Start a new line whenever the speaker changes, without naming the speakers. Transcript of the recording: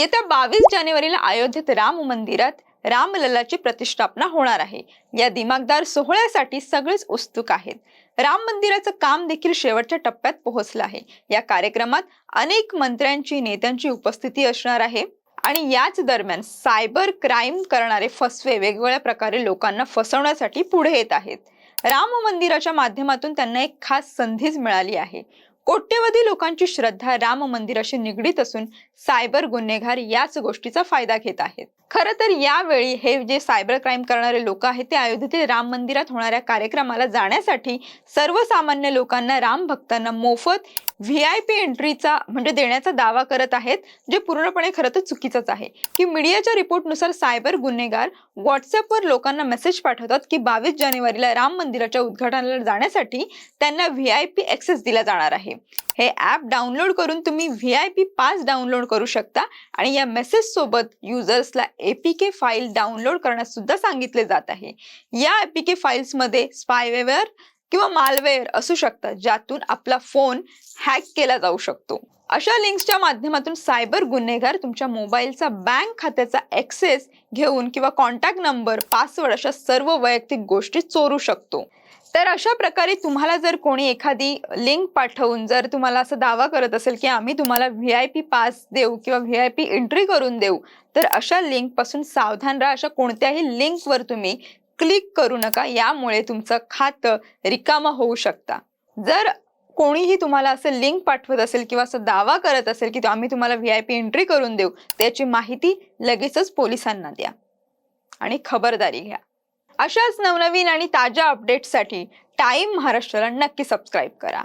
येत्या बावीस जानेवारीला अयोध्येत राम मंदिरात रामललाची प्रतिष्ठापना होणार आहे. या दिमागदार सोहळ्यासाठी सगळेच उत्सुक आहेत. राम मंदिराचं काम देखील शेवटच्या टप्प्यात पोहोचलं आहे. या कार्यक्रमात अनेक मंत्र्यांची नेत्यांची उपस्थिती असणार आहे. आणि याच दरम्यान सायबर क्राईम करणारे फसवे वेगवेगळ्या प्रकारे लोकांना फसवण्यासाठी पुढे येत आहेत. राम मंदिराच्या माध्यमातून त्यांना एक खास संधीच मिळाली आहे. कोट्यवधी लोकांची श्रद्धा राम मंदिराशी निगडीत असून सायबर गुन्हेगार याच गोष्टीचा फायदा घेत आहेत. खरं तर यावेळी हे जे सायबर क्राईम करणारे लोक आहेत ते अयोध्येतील राम मंदिरात होणाऱ्या कार्यक्रमाला जाण्यासाठी सर्वसामान्य लोकांना राम भक्तांना मोफत व्ही आय पी एंट्रीचा म्हणजे देण्याचा दावा करत आहेत जे पूर्णपणे खरं तर चुकीचंच आहे. की मीडियाच्या रिपोर्टनुसार सायबर गुन्हेगार व्हॉट्सअपवर लोकांना मेसेज पाठवतात की बावीस जानेवारीला राम मंदिराच्या उद्घाटनाला जाण्यासाठी त्यांना व्ही आय पी ॲक्सेस दिला जाणार आहे. हे ॲप डाउनलोड करून तुम्ही V I P pass download करू शकता आणि या मेसेज सोबत युजर्सला एपीके फाईल डाउनलोड करण्यास सुद्धा सांगितले जात आहे. या एपीके फाईल्समध्ये स्पायवेअर किंवा मालवेअर असू शकतात ज्यातून आपला फोन हॅक केला जाऊ शकतो. अशा लिंक्सच्या माध्यमातून सायबर गुन्हेगार तुमच्या मोबाईलचा बँक खात्याचा ॲक्सेस घेऊन किंवा कॉन्टॅक्ट नंबर पासवर्ड अशा सर्व वैयक्तिक गोष्टी चोरू शकतो. तर अशा प्रकारे तुम्हाला जर कोणी एखादी लिंक पाठवून जर तुम्हाला असं दावा करत असेल की आम्ही तुम्हाला व्ही आय पी पास देऊ किंवा व्ही आय पी एंट्री करून देऊ तर अशा लिंकपासून सावधान राहा. अशा कोणत्याही लिंकवर तुम्ही क्लिक करू नका यामुळे तुमचं खातं रिकामं होऊ शकता. जर कोणीही तुम्हाला असं लिंक पाठवत असेल किंवा असं दावा करत असेल की आम्ही तुम्हाला व्ही आय पी एंट्री करून देऊ त्याची माहिती लगेचच पोलिसांना द्या आणि खबरदारी घ्या. अशाच नवनवीन आणि ताज्या अपडेट्ससाठी टाइम महाराष्ट्राला नक्की सबस्क्राईब करा.